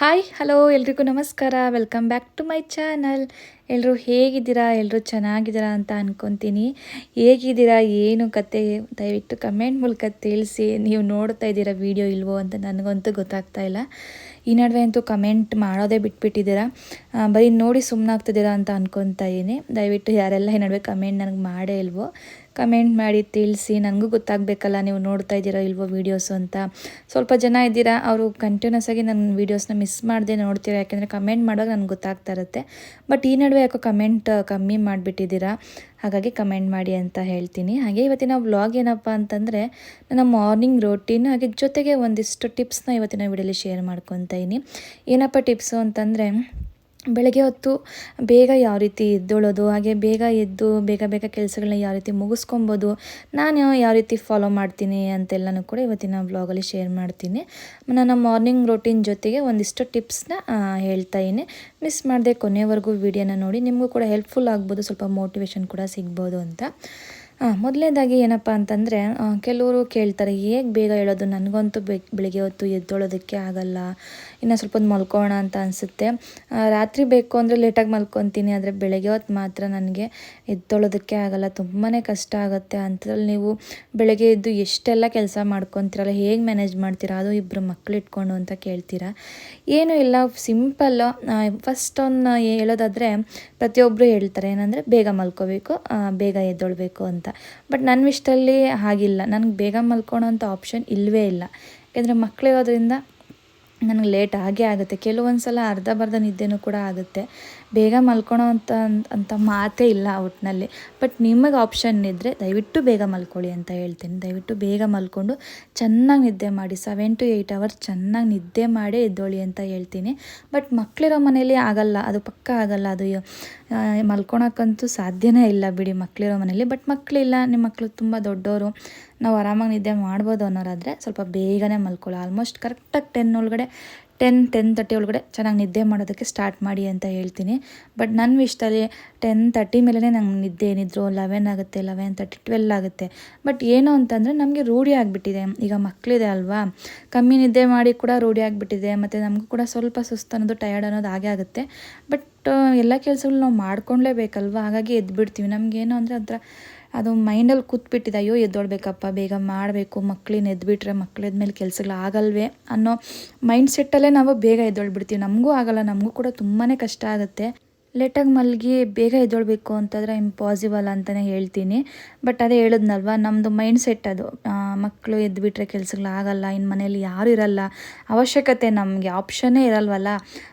Hi, hello, ಎಲ್ರಿಗೂ ನಮಸ್ಕಾರ. Welcome back to my channel ಎಲ್ಲರೂ ಹೇಗಿದ್ದೀರಾ? ಎಲ್ಲರೂ ಚೆನ್ನಾಗಿದ್ದೀರಾ ಅಂತ ಅಂದ್ಕೊತೀನಿ ಹೇಗಿದ್ದೀರಾ? ಏನು ಕತೆ? ದಯವಿಟ್ಟು ಕಮೆಂಟ್ ಮೂಲಕ ತಿಳಿಸಿ. ನೀವು ನೋಡ್ತಾ ಇದ್ದೀರಾ ವಿಡಿಯೋ ಇಲ್ವೋ ಅಂತ ನನಗಂತೂ ಗೊತ್ತಾಗ್ತಾ ಇಲ್ಲ. ಈ ನಡುವೆ ಅಂತೂ ಕಮೆಂಟ್ ಮಾಡೋದೇ ಬಿಟ್ಬಿಟ್ಟಿದ್ದೀರಾ. ಬರೀ ನೋಡಿ ಸುಮ್ಮನಾಗ್ತಿದ್ದೀರಾ ಅಂತ ಅನ್ಕೊತಾ ಇದ್ದೀನಿ. ದಯವಿಟ್ಟು ಯಾರೆಲ್ಲ ಈ ನಡುವೆ ಕಮೆಂಟ್ ನನಗೆ ಮಾಡೇ ಇಲ್ವೋ ಕಮೆಂಟ್ ಮಾಡಿ ತಿಳಿಸಿ. ನನಗೂ ಗೊತ್ತಾಗಬೇಕಲ್ಲ, ನೀವು ನೋಡ್ತಾ ಇದ್ದೀರೋ ಇಲ್ವೋ ವೀಡಿಯೋಸು ಅಂತ. ಸ್ವಲ್ಪ ಜನ ಇದ್ದೀರಾ, ಅವರು ಕಂಟಿನ್ಯೂಸ್ ಆಗಿ ನನ್ನ ವೀಡಿಯೋಸ್ನ ಮಿಸ್ ಮಾಡದೆ ನೋಡ್ತೀರಾ, ಯಾಕೆಂದರೆ ಕಮೆಂಟ್ ಮಾಡುವಾಗ ನನಗೆ ಗೊತ್ತಾಗ್ತಾ ಇರುತ್ತೆ. ಬಟ್ ಈ ನಡುವೆ ಯಾಕೋ ಕಮೆಂಟ್ ಕಮ್ಮಿ ಮಾಡಿಬಿಟ್ಟಿದ್ದೀರಾ, ಹಾಗಾಗಿ ಕಮೆಂಟ್ ಮಾಡಿ ಅಂತ ಹೇಳ್ತೀನಿ. ಹಾಗೆ ಇವತ್ತಿನ ವ್ಲಾಗ್ ಏನಪ್ಪ ಅಂತಂದರೆ, ನನ್ನ ಮಾರ್ನಿಂಗ್ ರೋಟೀನ್ ಹಾಗೆ ಜೊತೆಗೆ ಒಂದಿಷ್ಟು ಟಿಪ್ಸ್ನ ಇವತ್ತಿನ ವಿಡಿಯೋಲಿ ಶೇರ್ ಮಾಡ್ಕೊತಾ ಇದ್ದೀನಿ ಏನಪ್ಪ ಟಿಪ್ಸು ಅಂತಂದರೆ ಬೆಳಗ್ಗೆ ಹೊತ್ತು ಬೇಗ ಯಾವ ರೀತಿ ಎದ್ದೊಳೋದು, ಹಾಗೆ ಬೇಗ ಎದ್ದು ಬೇಗ ಬೇಗ ಕೆಲಸಗಳನ್ನ ಯಾವ ರೀತಿ ಮುಗಿಸ್ಕೊಬೋದು, ನಾನು ಯಾವ ರೀತಿ ಫಾಲೋ ಮಾಡ್ತೀನಿ ಅಂತೆಲ್ಲನೂ ಕೂಡ ಇವತ್ತಿನ ಬ್ಲಾಗಲ್ಲಿ ಶೇರ್ ಮಾಡ್ತೀನಿ. ನನ್ನ ಮಾರ್ನಿಂಗ್ ರೊಟೀನ್ ಜೊತೆಗೆ ಒಂದಿಷ್ಟು ಟಿಪ್ಸ್ನ ಹೇಳ್ತಾ ಇದ್ದೀನಿ ಮಿಸ್ ಮಾಡದೆ ಕೊನೆವರೆಗೂ ವಿಡಿಯೋನ ನೋಡಿ, ನಿಮಗೂ ಕೂಡ ಹೆಲ್ಪ್ಫುಲ್ ಆಗ್ಬೋದು, ಸ್ವಲ್ಪ ಮೋಟಿವೇಶನ್ ಕೂಡ ಸಿಗ್ಬೋದು ಅಂತ. ಹಾಂ ಮೊದಲನೇದಾಗಿ ಏನಪ್ಪ ಅಂತಂದರೆ ಕೆಲವರು ಕೇಳ್ತಾರೆ, ಹೇಗೆ ಬೇಗ ಹೇಳೋದು ನನಗಂತೂ ಬೆಳಗ್ಗೆ ಹೊತ್ತು ಎದ್ದೊಳೋದಕ್ಕೆ ಆಗಲ್ಲ. ಇನ್ನು ಸ್ವಲ್ಪ ಹೊತ್ತು ಮಲ್ಕೋಣ ಅಂತ ಅನಿಸುತ್ತೆ. ರಾತ್ರಿ ಬೇಕು ಅಂದರೆ ಲೇಟಾಗಿ ಮಲ್ಕೊತೀನಿ, ಆದರೆ ಬೆಳಗ್ಗೆ ಹೊತ್ತು ಮಾತ್ರ ನನಗೆ ಎದ್ದೊಳೋದಕ್ಕೆ ಆಗಲ್ಲ. ತುಂಬಾ ಕಷ್ಟ ಆಗುತ್ತೆ. ಅಂಥದ್ರಲ್ಲಿ ನೀವು ಬೆಳಗ್ಗೆ ಎದ್ದು ಎಷ್ಟೆಲ್ಲ ಕೆಲಸ ಮಾಡ್ಕೊತೀರಲ್ಲ, ಹೇಗೆ ಮ್ಯಾನೇಜ್ ಮಾಡ್ತೀರಾ, ಅದು ಇಬ್ಬರು ಮಕ್ಕಳು ಇಟ್ಕೊಂಡು ಅಂತ ಕೇಳ್ತೀರಾ. ಏನೂ ಇಲ್ಲ ಸಿಂಪಲ್ಲು ಫಸ್ಟ್ ಒಂದು ಹೇಳೋದಾದರೆ ಪ್ರತಿಯೊಬ್ಬರು ಹೇಳ್ತಾರೆ, ಏನಂದರೆ ಬೇಗ ಮಲ್ಕೋಬೇಕು ಬೇಗ ಎದ್ದೊಳ್ಬೇಕು ಅಂತ. ಬಟ್ ನನ್ನ ವಿಷಯದಲ್ಲಿ ಹಾಗಿಲ್ಲ. ನನಗೆ ಬೇಗ ಮಲ್ಕೊಳೋ ಅಂಥ ಆಪ್ಷನ್ ಇಲ್ಲವೇ ಇಲ್ಲ. ಯಾಕೆಂದರೆ ಮಕ್ಕಳಿರೋದ್ರಿಂದ ನನಗೆ ಲೇಟ್ ಆಗೇ ಆಗುತ್ತೆ. ಕೆಲವೊಂದು ಸಲ ಅರ್ಧ ಬರ್ಧ ನಿದ್ದೆನೂ ಕೂಡ ಆಗುತ್ತೆ. ಬೇಗ ಮಲ್ಕೊಳೋ ಅಂತ ಅಂತ ಮಾತೇ ಇಲ್ಲ ಒಟ್ಟಿನಲ್ಲಿ ಬಟ್ ನಿಮಗೆ ಆಪ್ಷನ್ ಇದ್ದರೆ ದಯವಿಟ್ಟು ಬೇಗ ಮಲ್ಕೊಳ್ಳಿ ಅಂತ ಹೇಳ್ತೀನಿ. ದಯವಿಟ್ಟು ಬೇಗ ಮಲ್ಕೊಂಡು ಚೆನ್ನಾಗಿ ನಿದ್ದೆ ಮಾಡಿ ಸೆವೆನ್ ಟು ಏಯ್ಟ್ ಅವರ್ಸ್ ಚೆನ್ನಾಗಿ ನಿದ್ದೆ ಮಾಡೇ ಎದ್ದೋಳಿ ಅಂತ ಹೇಳ್ತೀನಿ. ಬಟ್ ಮಕ್ಕಳಿರೋ ಮನೇಲಿ ಆಗಲ್ಲ, ಅದು ಪಕ್ಕ ಆಗಲ್ಲ, ಅದು ಮಲ್ಕೊಳಕ್ಕಂತೂ ಸಾಧ್ಯನೇ ಇಲ್ಲ ಬಿಡಿ ಮಕ್ಕಳಿರೋ ಮನೇಲಿ. ಬಟ್ ಮಕ್ಕಳಿಲ್ಲ ನಿಮ್ಮ ಮಕ್ಕಳು ತುಂಬ ದೊಡ್ಡವರು ನಾವು ಆರಾಮಾಗಿ ನಿದ್ದೆ ಮಾಡ್ಬೋದು ಅನ್ನೋರಾದರೆ ಸ್ವಲ್ಪ ಬೇಗನೆ ಮಲ್ಕೊಳ್ಳಿ. ಆಲ್ಮೋಸ್ಟ್ ಕರೆಕ್ಟಾಗಿ ಟೆನ್ ಒಳಗಡೆ ಟೆನ್ ಟೆನ್ ತರ್ಟಿ ಒಳಗಡೆ ಚೆನ್ನಾಗಿ ನಿದ್ದೆ ಮಾಡೋದಕ್ಕೆ ಸ್ಟಾರ್ಟ್ ಮಾಡಿ ಅಂತ ಹೇಳ್ತೀನಿ. ಬಟ್ ನನ್ನ ವಿಷಯದಲ್ಲಿ ಟೆನ್ ತರ್ಟಿ ಮೇಲೇ ನಂಗೆ ನಿದ್ದೆ ಏನಿದ್ರು, ಲೆವೆನ್ ಆಗುತ್ತೆ, ಲೆವೆನ್ ತರ್ಟಿ, ಟ್ವೆಲ್ ಆಗುತ್ತೆ. ಬಟ್ ಏನು ಅಂತಂದರೆ ನಮಗೆ ರೂಢಿ ಆಗಿಬಿಟ್ಟಿದೆ. ಈಗ ಮಕ್ಕಳಿದೆ ಅಲ್ವಾ? ಕಮ್ಮಿ ನಿದ್ದೆ ಮಾಡಿ ಕೂಡ ರೂಢಿ ಆಗಿಬಿಟ್ಟಿದೆ. ಮತ್ತು ನಮಗೂ ಕೂಡ ಸ್ವಲ್ಪ ಸುಸ್ತು ಅನ್ನೋದು, ಟಯರ್ಡ್ ಅನ್ನೋದು ಹಾಗೆ ಆಗುತ್ತೆ. ಬಟ್ ಎಲ್ಲ ಕೆಲಸಗಳು ನಾವು ಮಾಡ್ಕೊಳ್ಲೇಬೇಕಲ್ವ ಹಾಗಾಗಿ ಎದ್ಬಿಡ್ತೀವಿ. ನಮಗೇನು ಅಂದರೆ ಅದರ ಅದು ಮೈಂಡಲ್ಲಿ ಕೂತ್ಬಿಟ್ಟಿದೆ. ಅಯ್ಯೋ ಎದ್ದೊಳ್ಬೇಕಪ್ಪ ಬೇಗ ಮಾಡಬೇಕು. ಮಕ್ಳಿನ ಎದ್ಬಿಟ್ರೆ ಕೆಲಸಗಳು ಆಗಲ್ವೇ ಅನ್ನೋ ಮೈಂಡ್ ಸೆಟ್ಟಲ್ಲೇ ನಾವು ಬೇಗ ಎದ್ದೊಳ್ಬಿಡ್ತೀವಿ. ನಮಗೂ ಆಗಲ್ಲ, ನಮಗೂ ಕೂಡ ತುಂಬಾ ಕಷ್ಟ ಆಗುತ್ತೆ. ಲೇಟಾಗಿ ಮಲಗಿ ಬೇಗ ಎದ್ದೊಳ್ಬೇಕು ಅಂತಂದರೆ ಇಂಪಾಸಿಬಲ್ ಅಂತಲೇ ಹೇಳ್ತೀನಿ. ಬಟ್ ಅದೇ ಹೇಳಿದ್ನಲ್ವ ನಮ್ಮದು ಮೈಂಡ್ ಸೆಟ್ ಅದು. ಮಕ್ಕಳು ಎದ್ದುಬಿಟ್ರೆ ಕೆಲಸಗಳಾಗಲ್ಲ ಇನ್ನು ಮನೇಲಿ ಯಾರು ಇರಲ್ಲ. ಅವಶ್ಯಕತೆ ನಮಗೆ ಆಪ್ಷನ್ನೇ ಇರಲ್ವಲ್ಲ.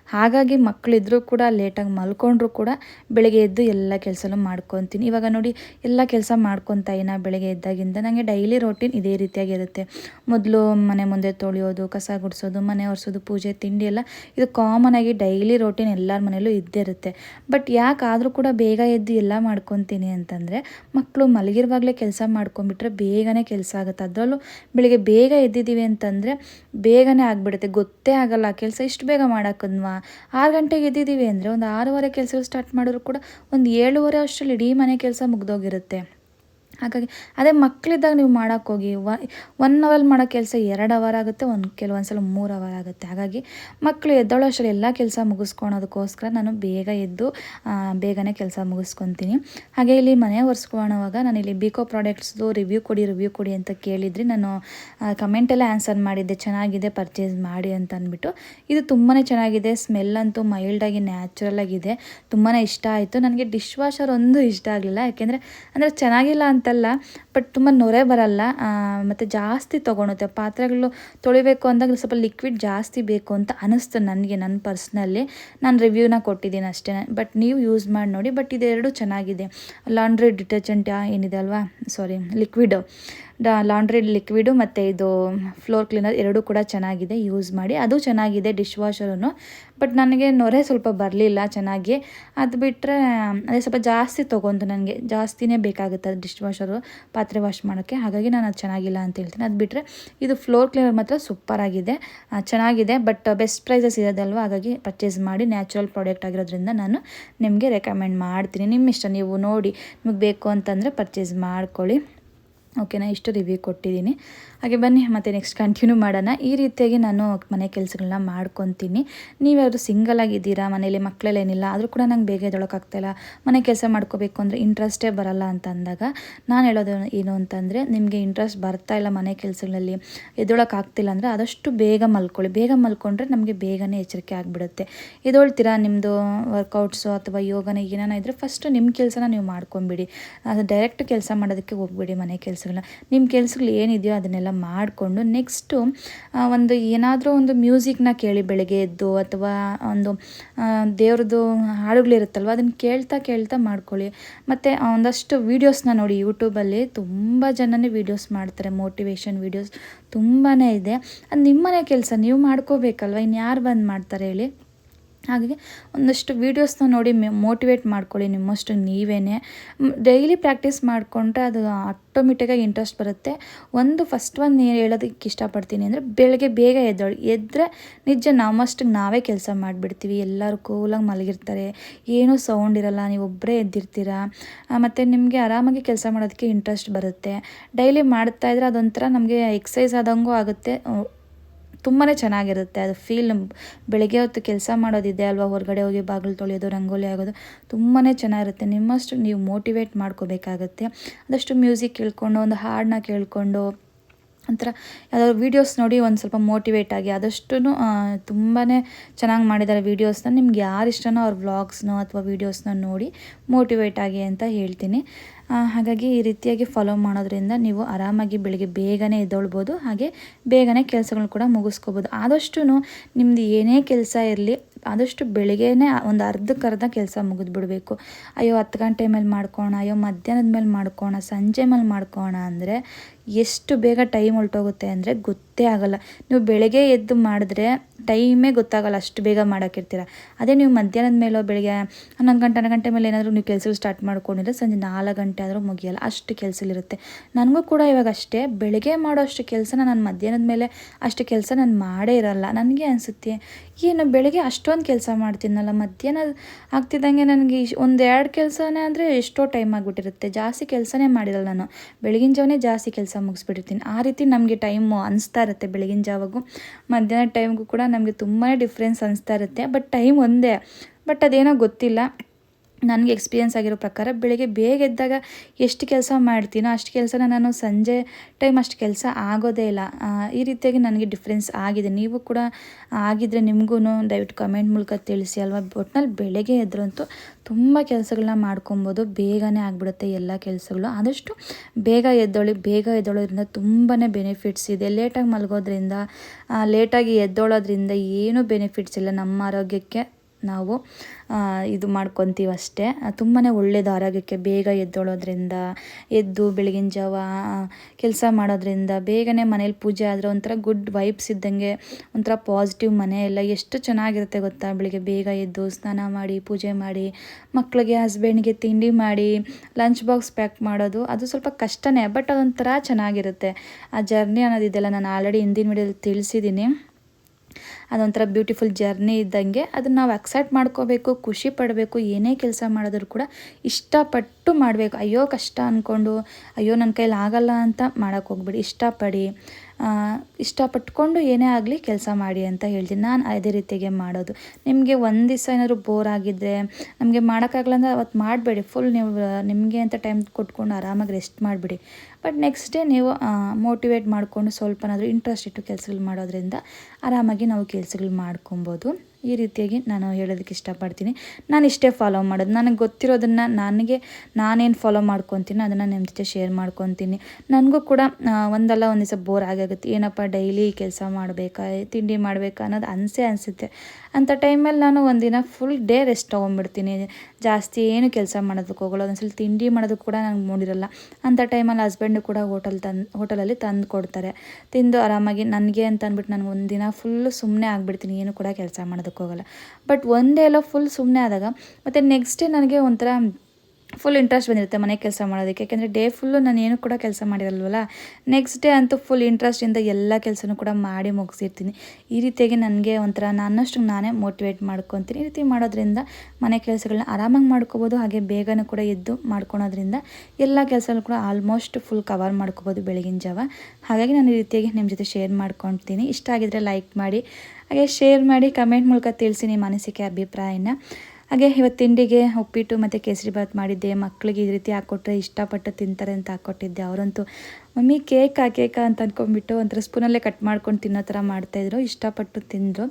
ಹಾಗಾಗಿ ಮಕ್ಕಳಿದ್ರೂ ಕೂಡ ಲೇಟಾಗಿ ಮಲ್ಕೊಂಡ್ರೂ ಕೂಡ ಬೆಳಗ್ಗೆ ಎದ್ದು ಎಲ್ಲ ಕೆಲಸನೂ ಮಾಡ್ಕೊತೀನಿ. ಇವಾಗ ನೋಡಿ ಎಲ್ಲ ಕೆಲಸ ಮಾಡ್ಕೊತಾ ಇನ್ನ ಬೆಳಗ್ಗೆ ಎದ್ದಾಗಿಂದ ನನಗೆ ಡೈಲಿ ರೊಟೀನ್ ಇದೇ ರೀತಿಯಾಗಿರುತ್ತೆ. ಮೊದಲು ಮನೆ ಮುಂದೆ ತೊಳೆಯೋದು, ಕಸ ಗುಡಿಸೋದು, ಮನೆ ಒರೆಸೋದು, ಪೂಜೆ, ತಿಂಡಿ ಎಲ್ಲ ಇದು ಕಾಮನ್ ಆಗಿ ಡೈಲಿ ರೊಟೀನ್ ಎಲ್ಲರ ಮನೇಲೂ ಇದ್ದೇ ಇರುತ್ತೆ. ಬಟ್ ಯಾಕಾದರೂ ಕೂಡ ಬೇಗ ಎದ್ದು ಎಲ್ಲ ಮಾಡ್ಕೊತೀನಿ ಅಂತಂದರೆ ಮಕ್ಕಳು ಮಲಗಿರುವಾಗಲೇ ಕೆಲಸ ಮಾಡ್ಕೊಂಬಿಟ್ರೆ ಬೇಗನೆ ಕೆಲಸ ಆಗುತ್ತೆ. ಅದರಲ್ಲೂ ಬೆಳಗ್ಗೆ ಬೇಗ ಎದ್ದಿದ್ದೀವಿ ಅಂತಂದರೆ ಬೇಗನೆ ಆಗಿಬಿಡುತ್ತೆ. ಗೊತ್ತೇ ಆಗಲ್ಲ. ಕೆಲಸ ಇಷ್ಟು ಬೇಗ ಮಾಡೋಕ್ಕದ್ವಾ ಆರು ಗಂಟೆಗೆ ಎದ್ದಿದ್ದೀವಿ ಅಂದರೆ ಒಂದು ಆರೂವರೆ ಕೆಲಸಗಳು ಸ್ಟಾರ್ಟ್ ಮಾಡಿದ್ರು ಕೂಡ ಒಂದು ಏಳುವರೆ ಅಷ್ಟರಲ್ಲಿ ಇಡೀ ಮನೆ ಕೆಲಸ ಮುಗ್ದೋಗಿರುತ್ತೆ. ಹಾಗಾಗಿ ಅದೇ ಮಕ್ಕಳಿದ್ದಾಗ ನೀವು ಮಾಡೋಕ್ಕೋಗಿ ಒನ್ ಅವರ್ ಮಾಡೋ ಕೆಲಸ ಎರಡು ಅವರ್ ಆಗುತ್ತೆ, ಒಂದು ಕೆಲವೊಂದು ಸಲ ಮೂರು ಅವರ್ ಆಗುತ್ತೆ. ಹಾಗಾಗಿ ಮಕ್ಕಳು ಎದ್ದೋಳೋ ಅಷ್ಟರಲ್ಲಿ ಎಲ್ಲ ಕೆಲಸ ಮುಗಿಸ್ಕೊಳೋದಕ್ಕೋಸ್ಕರ ನಾನು ಬೇಗ ಎದ್ದು ಬೇಗನೆ ಕೆಲಸ ಮುಗಿಸ್ಕೊತೀನಿ. ಹಾಗೆ ಇಲ್ಲಿ ಮನೆ ಒರೆಸ್ಕೊಳ್ಳೋವಾಗ ನಾನು ಇಲ್ಲಿ ಬಿಕೋ ಪ್ರಾಡಕ್ಟ್ಸ್ದು ರಿವ್ಯೂ ಕೊಡಿ ರಿವ್ಯೂ ಕೊಡಿ ಅಂತ ಕೇಳಿದ್ರಿ ನಾನು ಕಮೆಂಟೆಲ್ಲ ಆನ್ಸರ್ ಮಾಡಿದ್ದೆ. ಚೆನ್ನಾಗಿದೆ ಪರ್ಚೇಸ್ ಮಾಡಿ ಅಂತ ಅಂದ್ಬಿಟ್ಟು. ಇದು ತುಂಬಾ ಚೆನ್ನಾಗಿದೆ ಸ್ಮೆಲ್ ಅಂತೂ ಮೈಲ್ಡಾಗಿ ನ್ಯಾಚುರಲ್ ಆಗಿದೆ. ತುಂಬಾ ಇಷ್ಟ ಆಯಿತು. ನನಗೆ ಡಿಶ್ ವಾಷರ್ ಒಂದು ಇಷ್ಟ ಆಗಲಿಲ್ಲ. ಯಾಕೆಂದರೆ, ಅಂದರೆ ಚೆನ್ನಾಗಿಲ್ಲ ಅಂತ ಅಂತಲ್ಲ ಬಟ್ ತುಂಬ ನೊರೆ ಬರಲ್ಲ ಮತ್ತು ಜಾಸ್ತಿ ತೊಗೊಳುತ್ತೆ ಪಾತ್ರೆಗಳು ತೊಳಿಬೇಕು ಅಂದಾಗ ಸ್ವಲ್ಪ ಲಿಕ್ವಿಡ್ ಜಾಸ್ತಿ ಬೇಕು ಅಂತ ಅನ್ನಿಸ್ತು ನನಗೆ ನನ್ನ ಪರ್ಸ್ನಲ್ಲಿ ನಾನು ರಿವ್ಯೂನ ಕೊಟ್ಟಿದ್ದೀನಿ ಅಷ್ಟೇ ಬಟ್ ನೀವು ಯೂಸ್ ಮಾಡಿ ನೋಡಿ. ಬಟ್ ಇದೆರಡು ಚೆನ್ನಾಗಿದೆ. ಲಾಂಡ್ರಿ ಡಿಟರ್ಜೆಂಟ್ ಏನಿದೆ ಅಲ್ವಾ? Sorry liquid the laundry liquid ಮತ್ತು ಇದು ಫ್ಲೋರ್ ಕ್ಲೀನರ್ ಎರಡೂ ಕೂಡ ಚೆನ್ನಾಗಿದೆ. ಯೂಸ್ ಮಾಡಿ. ಅದು ಚೆನ್ನಾಗಿದೆ ಡಿಶ್ ವಾಷರೂ ಬಟ್ ನನಗೆ ನೊರೆ ಸ್ವಲ್ಪ ಬರಲಿಲ್ಲ ಚೆನ್ನಾಗಿ. ಅದು ಬಿಟ್ಟರೆ ಅದೇ ಸ್ವಲ್ಪ ಜಾಸ್ತಿ ತೊಗೊಂಡು ನನಗೆ. ಜಾಸ್ತಿನೇ ಬೇಕಾಗುತ್ತೆ ಡಿಶ್ ವಾಷರು ಪಾತ್ರೆ ವಾಶ್ ಮಾಡೋಕ್ಕೆ. ಹಾಗಾಗಿ ನಾನು ಅದು ಚೆನ್ನಾಗಿಲ್ಲ ಅಂತ ಹೇಳ್ತೀನಿ. ಅದು ಬಿಟ್ಟರೆ ಇದು ಫ್ಲೋರ್ ಕ್ಲೀನರ್ ಮಾತ್ರ ಸೂಪರಾಗಿದೆ ಚೆನ್ನಾಗಿದೆ ಬಟ್ ಬೆಸ್ಟ್ ಪ್ರೈಸಸ್ ಇರೋದಲ್ವ? ಹಾಗಾಗಿ ಪರ್ಚೇಸ್ ಮಾಡಿ ನ್ಯಾಚುರಲ್ ಪ್ರಾಡಕ್ಟ್ ಆಗಿರೋದ್ರಿಂದ ನಾನು ನಿಮಗೆ ರೆಕಮೆಂಡ್ ಮಾಡ್ತೀನಿ. ನಿಮ್ಮ ಇಷ್ಟ ನೀವು ನೋಡಿ ನಿಮಗೆ ಬೇಕು ಅಂತಂದರೆ ಪರ್ಚೇಸ್ ಮಾಡ್ಕೊಳ್ಳಿ. ಓಕೆನಾ ಇಷ್ಟು ರಿವ್ಯೂ ಕೊಟ್ಟಿದ್ದೀನಿ ಹಾಗೆ ಬನ್ನಿ, ಮತ್ತೆ ನೆಕ್ಸ್ಟ್ ಕಂಟಿನ್ಯೂ ಮಾಡೋಣ. ಈ ರೀತಿಯಾಗಿ ನಾನು ಮನೆ ಕೆಲಸಗಳನ್ನ ಮಾಡ್ಕೊತೀನಿ. ನೀವ್ಯಾರು ಸಿಂಗಲ್ ಆಗಿದ್ದೀರಾ, ಮನೇಲಿ ಮಕ್ಕಳಲ್ಲೇನಿಲ್ಲ ಆದರೂ ಕೂಡ ನಂಗೆ ಬೇಗ ಎದ್ದೊಳಕ್ಕಾಗ್ತಾಯಿಲ್ಲ ಮನೆ ಕೆಲಸ ಮಾಡ್ಕೋಬೇಕು ಅಂದರೆ ಇಂಟ್ರೆಸ್ಟೇ ಬರಲ್ಲ ಅಂತ ಅಂದಾಗ, ನಾನು ಹೇಳೋದು ಏನು ಅಂತಂದರೆ, ನಿಮಗೆ ಇಂಟ್ರೆಸ್ಟ್ ಬರ್ತಾ ಇಲ್ಲ ಮನೆ ಕೆಲಸಗಳಲ್ಲಿ ಎದ್ದೊಳಕ್ಕಾಗ್ತಿಲ್ಲ ಅಂದರೆ ಆದಷ್ಟು ಬೇಗ ಮಲ್ಕೊಳ್ಳಿ. ಬೇಗ ಮಲ್ಕೊಂಡ್ರೆ ನಮಗೆ ಬೇಗನೆ ಎಚ್ಚರಿಕೆ ಆಗಿಬಿಡುತ್ತೆ. ಎದೊಳ್ತೀರಾ ನಿಮ್ಮದು ವರ್ಕೌಟ್ಸು ಅಥವಾ ಯೋಗನ ಏನಾನ ಇದ್ದರೆ ಫಸ್ಟು ನಿಮ್ಮ ಕೆಲಸನ ನೀವು ಮಾಡ್ಕೊಂಬಿಡಿ. ಅದು ಡೈರೆಕ್ಟ್ ಕೆಲಸ ಮಾಡೋದಕ್ಕೆ ಹೋಗ್ಬಿಡಿ ಮನೆ ಕೆಲಸಗಳನ್ನ ನಿಮ್ಮ ಕೆಲಸಗಳು ಏನಿದೆಯೋ ಅದನ್ನೆಲ್ಲ ಮಾಡಿಕೊಂಡು ನೆಕ್ಸ್ಟು ಒಂದು ಏನಾದರೂ ಒಂದು ಮ್ಯೂಸಿಕ್ನ ಕೇಳಿ ಬೆಳಗ್ಗೆ ಎದ್ದು ಅಥವಾ ಒಂದು ದೇವ್ರದ್ದು ಹಾಡುಗಳಿರುತ್ತಲ್ವ ಅದನ್ನು ಕೇಳ್ತಾ ಕೇಳ್ತಾ ಮಾಡ್ಕೊಳ್ಳಿ. ಮತ್ತು ಒಂದಷ್ಟು ವೀಡಿಯೋಸ್ನ ನೋಡಿ ಯೂಟ್ಯೂಬಲ್ಲಿ ತುಂಬ ಜನನೇ ವೀಡಿಯೋಸ್ ಮಾಡ್ತಾರೆ ಮೋಟಿವೇಶನ್ ವೀಡಿಯೋಸ್ ತುಂಬಾ ಇದೆ. ಅದು ನಿಮ್ಮನೆ ಕೆಲಸ, ನೀವು ಮಾಡ್ಕೋಬೇಕಲ್ವ? ಇನ್ನು ಯಾರು ಬಂದು ಮಾಡ್ತಾರೆ ಹೇಳಿ? ಹಾಗೆ ಒಂದಷ್ಟು ವೀಡಿಯೋಸ್ನ ನೋಡಿ ಮೋಟಿವೇಟ್ ಮಾಡ್ಕೊಳ್ಳಿ ನಿಮ್ಮಷ್ಟು ನೀವೇ ಡೈಲಿ ಪ್ರಾಕ್ಟೀಸ್ ಮಾಡಿಕೊಂಡ್ರೆ ಅದು ಆಟೋಮೆಟಿಕಾಗಿ ಇಂಟ್ರೆಸ್ಟ್ ಬರುತ್ತೆ. ಒಂದು ಫಸ್ಟ್ ಒಂದು ಹೇಳೋದಕ್ಕೆ ಇಷ್ಟಪಡ್ತೀನಿ ಅಂದರೆ ಬೆಳಗ್ಗೆ ಬೇಗ ಎದ್ದೋಳಿ. ಎದ್ದರೆ ನಿಜ ನಮ್ಮಷ್ಟು ನಾವೇ ಕೆಲಸ ಮಾಡಿಬಿಡ್ತೀವಿ. ಎಲ್ಲರೂ ಕೂಲಾಗಿ ಮಲಗಿರ್ತಾರೆ. ಏನೂ ಸೌಂಡ್ ಇರಲ್ಲ. ನೀವು ಒಬ್ಬರೇ ಎದ್ದಿರ್ತೀರ. ಮತ್ತು ನಿಮಗೆ ಆರಾಮಾಗಿ ಕೆಲಸ ಮಾಡೋದಕ್ಕೆ ಇಂಟ್ರೆಸ್ಟ್ ಬರುತ್ತೆ. ಡೈಲಿ ಮಾಡ್ತಾಯಿದ್ರೆ ಅದೊಂಥರ ನಮಗೆ ಎಕ್ಸಸೈಸ್ ಆದಂಗೂ ಆಗುತ್ತೆ. ತುಂಬಾ ಚೆನ್ನಾಗಿರುತ್ತೆ. ಅದು ಫೀಲ್ ಬೆಳಗ್ಗೆ ಹೊತ್ತು ಕೆಲಸ ಮಾಡೋದಿದೆ ಅಲ್ವಾ? ಹೊರಗಡೆ ಹೋಗಿ ಬಾಗಿಲು ತೊಳೆಯೋದು, ರಂಗೋಲಿ ಆಗೋದು ತುಂಬಾ ಚೆನ್ನಾಗಿರುತ್ತೆ. ನಿಮ್ಮಷ್ಟು ನೀವು ಮೋಟಿವೇಟ್ ಮಾಡ್ಕೋಬೇಕಾಗತ್ತೆ. ಆದಷ್ಟು ಮ್ಯೂಸಿಕ್ ಕೇಳ್ಕೊಂಡು, ಒಂದು ಹಾಡನ್ನ ಕೇಳಿಕೊಂಡು ಒಂಥರ ಯಾವ್ದಾದ್ರು ವೀಡಿಯೋಸ್ ನೋಡಿ ಒಂದು ಸ್ವಲ್ಪ ಮೋಟಿವೇಟ್ ಆಗಿ ಆದಷ್ಟು ತುಂಬಾ ಚೆನ್ನಾಗಿ ಮಾಡಿದ್ದಾರೆ ವೀಡಿಯೋಸ್ನ ನಿಮ್ಗೆ ಯಾರು ಇಷ್ಟನೋ ಅವ್ರ ವ್ಲಾಗ್ಸ್ನೋ ಅಥವಾ ವೀಡಿಯೋಸ್ನ ನೋಡಿ ಮೋಟಿವೇಟ್ ಆಗಿ ಅಂತ ಹೇಳ್ತೀನಿ. ಹಾಗಾಗಿ ಈ ರೀತಿಯಾಗಿ ಫಾಲೋ ಮಾಡೋದ್ರಿಂದ ನೀವು ಆರಾಮಾಗಿ ಬೆಳಿಗ್ಗೆ ಬೇಗನೆ ಎದ್ದೊಳ್ಬೋದು, ಹಾಗೆ ಬೇಗನೆ ಕೆಲಸಗಳು ಕೂಡ ಮುಗಿಸ್ಕೋಬೋದು. ಆದಷ್ಟು ನಿಮ್ಮದು ಏನೇ ಕೆಲಸ ಇರಲಿ ಆದಷ್ಟು ಬೆಳಿಗ್ಗೆನೇ ಒಂದು ಅರ್ಧಕ್ಕರ್ಧ ಕೆಲಸ ಮುಗಿದ್ಬಿಡ್ಬೇಕು ಅಯ್ಯೋ, ಹತ್ತು ಗಂಟೆ ಮೇಲೆ ಮಾಡ್ಕೋಣ ಅಯ್ಯೋ, ಮಧ್ಯಾಹ್ನದ ಮೇಲೆ ಮಾಡ್ಕೋಣ ಸಂಜೆ ಮೇಲೆ ಮಾಡ್ಕೋಣ ಅಂದರೆ ಎಷ್ಟು ಬೇಗ ಟೈಮ್ ಹೊಲ್ಟೋಗುತ್ತೆ ಅಂದರೆ ಗೊತ್ತೇ ಆಗೋಲ್ಲ. ನೀವು ಬೆಳಗ್ಗೆ ಎದ್ದು ಮಾಡಿದ್ರೆ ಟೈಮೇ ಗೊತ್ತಾಗಲ್ಲ ಅಷ್ಟು ಬೇಗ ಮಾಡೋಕ್ಕಿರ್ತೀರ ಅದೇ ನೀವು ಮಧ್ಯಾಹ್ನದ ಮೇಲೋ ಬೆಳಗ್ಗೆ ಹನ್ನೊಂದು ಗಂಟೆ ಹನ್ನೊಂದು ಗಂಟೆ ಮೇಲೆ ಏನಾದರೂ ನೀವು ಕೆಲಸ ಸ್ಟಾರ್ಟ್ ಮಾಡ್ಕೊಂಡಿದ್ರೆ ಸಂಜೆ ನಾಲ್ಕು ಗಂಟೆ ಆದರೂ ಮುಗಿಯಲ್ಲ, ಅಷ್ಟು ಕೆಲಸಲಿರುತ್ತೆ ನನಗೂ ಕೂಡ ಇವಾಗ ಅಷ್ಟೇ, ಬೆಳಗ್ಗೆ ಮಾಡೋ ಅಷ್ಟು ಕೆಲಸನ ನಾನು ಮಧ್ಯಾಹ್ನದ ಮೇಲೆ ಅಷ್ಟು ಕೆಲಸ ನಾನು ಮಾಡೇ ಇರಲ್ಲ. ನನಗೆ ಅನಿಸುತ್ತೆ, ಏನು ಬೆಳಗ್ಗೆ ಅಷ್ಟೊಂದು ಕೆಲಸ ಮಾಡ್ತೀನಲ್ಲ, ಮಧ್ಯಾಹ್ನ ಆಗ್ತಿದ್ದಂಗೆ ನನಗೆ ಒಂದು ಎರಡು ಕೆಲಸನೇ ಅಂದರೆ ಎಷ್ಟೋ ಟೈಮ್ ಆಗಿಬಿಟ್ಟಿರುತ್ತೆ. ಜಾಸ್ತಿ ಕೆಲಸನೇ ಮಾಡಿರಲ್ಲ ನಾನು. ಬೆಳಗಿನ ಜಾವನೇ ಜಾಸ್ತಿ ಕೆಲಸ ಮುಗಿಸ್ಬಿಟ್ಟಿರ್ತೀನಿ. ಆ ರೀತಿ ನಮಗೆ ಟೈಮು ಅನಿಸ್ತಾ ಇರುತ್ತೆ ಬೆಳಗಿನ ಜಾವಾಗೂ. ಮಧ್ಯಾಹ್ನ ಟೈಮ್ಗೂ ಕೂಡ ನಮಗೆ ತುಂಬಾ ಡಿಫ್ರೆನ್ಸ್ ಅನಿಸ್ತಾ ಇರುತ್ತೆ. ಬಟ್ ಟೈಮ್ ಒಂದೇ. ಬಟ್ ಅದೇನೋ ಗೊತ್ತಿಲ್ಲ. ನನಗೆ ಎಕ್ಸ್ಪೀರಿಯೆನ್ಸ್ ಆಗಿರೋ ಪ್ರಕಾರ ಬೆಳಿಗ್ಗೆ ಬೇಗ ಎದ್ದಾಗ ಎಷ್ಟು ಕೆಲಸ ಮಾಡ್ತೀನೋ ಅಷ್ಟು ಕೆಲಸನ ನಾನು ಸಂಜೆ ಟೈಮ್ ಅಷ್ಟು ಕೆಲಸ ಆಗೋದೇ ಇಲ್ಲ. ಈ ರೀತಿಯಾಗಿ ನನಗೆ ಡಿಫ್ರೆನ್ಸ್ ಆಗಿದೆ. ನೀವು ಕೂಡ ಆಗಿದ್ದರೆ ನಿಮಗೂ ದಯವಿಟ್ಟು ಕಮೆಂಟ್ ಮೂಲಕ ತಿಳಿಸಿ ಅಲ್ವಾ? ಒಟ್ನಲ್ಲಿ ಬೆಳಗ್ಗೆ ಎದ್ರಂತೂ ತುಂಬ ಕೆಲಸಗಳನ್ನ ಮಾಡ್ಕೊಬೋದು. ಬೇಗನೆ ಆಗಿಬಿಡುತ್ತೆ ಎಲ್ಲ ಕೆಲಸಗಳು. ಆದಷ್ಟು ಬೇಗ ಎದ್ದೊಳಿ, ಬೇಗ ಎದ್ದೊಳೋದ್ರಿಂದ ತುಂಬಾ ಬೆನಿಫಿಟ್ಸ್ ಇದೆ. ಲೇಟಾಗಿ ಮಲಗೋದ್ರಿಂದ ಲೇಟಾಗಿ ಎದ್ದೊಳೋದ್ರಿಂದ ಏನೂ ಬೆನಿಫಿಟ್ಸ್ ಇಲ್ಲ ನಮ್ಮ ಆರೋಗ್ಯಕ್ಕೆ. ನಾವು ಇದು ಮಾಡ್ಕೊತೀವಿ ಅಷ್ಟೇ. ತುಂಬಾ ಒಳ್ಳೆಯದು ಆರೋಗ್ಯಕ್ಕೆ ಬೇಗ ಎದ್ದೊಳೋದ್ರಿಂದ, ಎದ್ದು ಬೆಳಗಿನ ಜಾವ ಕೆಲಸ ಮಾಡೋದ್ರಿಂದ, ಬೇಗನೆ ಮನೇಲಿ ಪೂಜೆ ಆದರೆ ಒಂಥರ ಗುಡ್ ವೈಬ್ಸ್ ಇದ್ದಂಗೆ, ಒಂಥರ ಪಾಸಿಟಿವ್ ಮನೆ ಎಲ್ಲ ಎಷ್ಟು ಚೆನ್ನಾಗಿರುತ್ತೆ ಗೊತ್ತಾ? ಬೆಳಿಗ್ಗೆ ಬೇಗ ಎದ್ದು ಸ್ನಾನ ಮಾಡಿ, ಪೂಜೆ ಮಾಡಿ ಮಕ್ಕಳಿಗೆ ಹಸ್ಬೆಂಡ್ಗೆ ತಿಂಡಿ ಮಾಡಿ, ಲಂಚ್ ಬಾಕ್ಸ್ ಪ್ಯಾಕ್ ಮಾಡೋದು, ಅದು ಸ್ವಲ್ಪ ಕಷ್ಟನೇ, ಬಟ್ ಅದೊಂಥರ ಚೆನ್ನಾಗಿರುತ್ತೆ. ಆ ಜರ್ನಿ ಅನ್ನೋದಿದೆಲ್ಲ ನಾನು ಆಲ್ರೆಡಿ ಹಿಂದಿನ ವಿಡಿಯೋದಲ್ಲಿ ತಿಳಿಸಿದ್ದೀನಿ. ಅದೊಂಥರ ಬ್ಯೂಟಿಫುಲ್ ಜರ್ನಿ ಇದ್ದಂಗೆ ಅದನ್ನು ನಾವು ಅಕ್ಸೆಪ್ಟ್ ಮಾಡ್ಕೋಬೇಕು, ಖುಷಿ ಪಡಬೇಕು, ಏನೇ ಕೆಲಸ ಮಾಡಿದ್ರು ಕೂಡ ಇಷ್ಟಪಟ್ಟು ಮಾಡಬೇಕು. ಅಯ್ಯೋ ಕಷ್ಟ ಅಂದ್ಕೊಂಡು ಅಯ್ಯೋ ನನ್ನ ಕೈಲಿ ಆಗಲ್ಲ ಅಂತ ಮಾಡೋಕ್ಕೆ ಹೋಗ್ಬೇಡಿ. ಇಷ್ಟಪಡಿ. ಇಷ್ಟಪಟ್ಕೊಂಡು ಏನೇ ಆಗಲಿ ಕೆಲಸ ಮಾಡಿ ಅಂತ ಹೇಳ್ತೀನಿ. ನಾನು ಅದೇ ರೀತಿಗೆ ಮಾಡೋದು. ನಿಮಗೆ ಒಂದು ದಿವಸ ಏನಾದರೂ ಬೋರ್ ಆಗಿದ್ದರೆ ನಮಗೆ ಮಾಡೋಕ್ಕಾಗಲ್ಲ ಅಂದರೆ ಅವತ್ತು ಮಾಡಬೇಡಿ. ಫುಲ್ ನೀವು, ನಿಮಗೆ ಅಂತ ಟೈಮ್ ಕೊಟ್ಕೊಂಡು ಆರಾಮಾಗಿ ರೆಸ್ಟ್ ಮಾಡಿಬಿಡಿ. ಬಟ್ ನೆಕ್ಸ್ಟ್ ಡೇ ನೀವು ಮೋಟಿವೇಟ್ ಮಾಡಿಕೊಂಡು ಸ್ವಲ್ಪನಾದರೂ ಇಂಟ್ರೆಸ್ಟ್ ಇಟ್ಟು ಕೆಲಸಗಳು ಮಾಡೋದ್ರಿಂದ ಆರಾಮಾಗಿ ನಾವು ಕೆಲಸಗಳು ಮಾಡ್ಕೊಬೋದು. ಈ ರೀತಿಯಾಗಿ ನಾನು ಹೇಳೋದಕ್ಕೆ ಇಷ್ಟಪಡ್ತೀನಿ. ನಾನು ಇಷ್ಟೇ ಫಾಲೋ ಮಾಡೋದು. ನನಗೆ ಗೊತ್ತಿರೋದನ್ನು ನನಗೆ ನಾನೇನು ಫಾಲೋ ಮಾಡ್ಕೊತೀನಿ, ಅದನ್ನು ನಿಮ್ಮ ಜೊತೆ ಶೇರ್ ಮಾಡ್ಕೊತೀನಿ. ನನಗೂ ಕೂಡ ಒಂದಲ್ಲ ಒಂದು ದಿವಸ ಬೋರ್ ಆಗಾಗುತ್ತೆ. ಏನಪ್ಪ ಡೈಲಿ ಕೆಲಸ ಮಾಡಬೇಕಾ, ತಿಂಡಿ ಮಾಡಬೇಕಾ ಅನ್ನೋದು ಅನಿಸೇ ಅನಿಸುತ್ತೆ. ಅಂಥ ಟೈಮಲ್ಲಿ ನಾನು ಒಂದಿನ ಫುಲ್ ಡೇ ರೆಸ್ಟ್ ತೊಗೊಂಡ್ಬಿಡ್ತೀನಿ ಜಾಸ್ತಿ ಏನು ಕೆಲಸ ಮಾಡೋದಕ್ಕೆ ಹೋಗಲ್ಲ. ಒಂದೊಂದ್ಸಲ ತಿಂಡಿ ಮಾಡೋದಕ್ಕೆ ಕೂಡ ನಂಗೆ ಮೂಡಿರಲ್ಲ. ಅಂಥ ಟೈಮಲ್ಲಿ ಹಸ್ಬೆಂಡು ಕೂಡ ಹೋಟೆಲ್ ತಂದು ಹೋಟೆಲಲ್ಲಿ ತಂದು ಕೊಡ್ತಾರೆ. ತಿಂದು ಆರಾಮಾಗಿ ನನಗೆ ಅಂತ ಅಂದ್ಬಿಟ್ಟು ನಾನು ಒಂದಿನ ಫುಲ್ಲು ಸುಮ್ಮನೆ ಆಗಿಬಿಡ್ತೀನಿ. ಏನು ಕೂಡ ಕೆಲಸ ಮಾಡೋದಕ್ಕೆ ಹೋಗಲ್ಲ. ಬಟ್ ಒಂದೇ ಎಲ್ಲ ಫುಲ್ ಸುಮ್ಮನೆ ಆದಾಗ. ಮತ್ತು ನೆಕ್ಸ್ಟ್ ಡೇ ನನಗೆ ಒಂಥರ ಫುಲ್ ಇಂಟ್ರೆಸ್ಟ್ ಬಂದಿರುತ್ತೆ ಮನೆ ಕೆಲಸ ಮಾಡೋದಕ್ಕೆ. ಯಾಕೆಂದರೆ ಡೇ ಫುಲ್ಲು ನಾನು ಏನು ಕೂಡ ಕೆಲಸ ಮಾಡಿರಲ್ವಲ್ಲ? ನೆಕ್ಸ್ಟ್ ಡೇ ಅಂತೂ ಫುಲ್ ಇಂಟ್ರೆಸ್ಟಿಂದ ಎಲ್ಲ ಕೆಲಸನೂ ಕೂಡ ಮಾಡಿ ಮುಗಿಸಿರ್ತೀನಿ. ಈ ರೀತಿಯಾಗಿ ನನಗೆ ಒಂಥರ ನನ್ನಷ್ಟು ನಾನೇ ಮೋಟಿವೇಟ್ ಮಾಡ್ಕೊತೀನಿ. ಈ ರೀತಿ ಮಾಡೋದ್ರಿಂದ ಮನೆ ಕೆಲಸಗಳನ್ನ ಆರಾಮಾಗಿ ಮಾಡ್ಕೋಬೋದು, ಹಾಗೆ ಬೇಗನೂ ಕೂಡ ಎದ್ದು ಮಾಡ್ಕೊಳೋದ್ರಿಂದ ಎಲ್ಲ ಕೆಲಸಗಳು ಕೂಡ ಆಲ್ಮೋಸ್ಟ್ ಫುಲ್ ಕವರ್ ಮಾಡ್ಕೋಬೋದು ಬೆಳಗಿನ ಜಾವ. ಹಾಗಾಗಿ ನಾನು ಈ ರೀತಿಯಾಗಿ ನಿಮ್ಮ ಜೊತೆ ಶೇರ್ ಮಾಡ್ಕೊತೀನಿ. ಇಷ್ಟ ಆಗಿದ್ರೆ ಲೈಕ್ ಮಾಡಿ, ಹಾಗೆ ಶೇರ್ ಮಾಡಿ ಕಮೆಂಟ್ ಮೂಲಕ ತಿಳಿಸಿ ನಿಮ್ಮ ಅನಿಸಿಕೆ, ಅಭಿಪ್ರಾಯನ. ಹಾಗೆ ಇವತ್ತು ತಿಂಡಿಗೆ ಉಪ್ಪಿಟ್ಟು ಮತ್ತು ಕೇಸರಿ ಬಾತ್ ಮಾಡಿದ್ದೆ. ಮಕ್ಕಳಿಗೆ ಈ ರೀತಿ ಹಾಕ್ಕೊಟ್ರೆ ಇಷ್ಟಪಟ್ಟು ತಿಂತಾರೆ ಅಂತ ಹಾಕ್ಕೊಟ್ಟಿದ್ದೆ ಅವರಂತೂ, ಮಮ್ಮಿ, ಕೇಕಾ ಕೇಕಾ ಅಂತ ಅಂದ್ಕೊಂಡ್ಬಿಟ್ಟು ಒಂಥರ ಸ್ಪೂನಲ್ಲೇ ಕಟ್ ಮಾಡ್ಕೊಂಡು ತಿನ್ನೋ ಥರ ಮಾಡ್ತಾಯಿದ್ರು. ಇಷ್ಟಪಟ್ಟು ತಿಂದರು.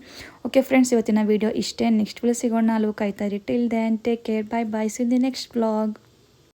ಓಕೆ ಫ್ರೆಂಡ್ಸ್, ಇವತ್ತಿನ ವೀಡಿಯೋ ಇಷ್ಟೇ. ನೆಕ್ಸ್ಟ್ ವಿಡಿಯೋ ಸಿಗೋಣ. ಅಲ್ಲೂ ಕಾಯ್ತಾ till then take care bye bye see the next blog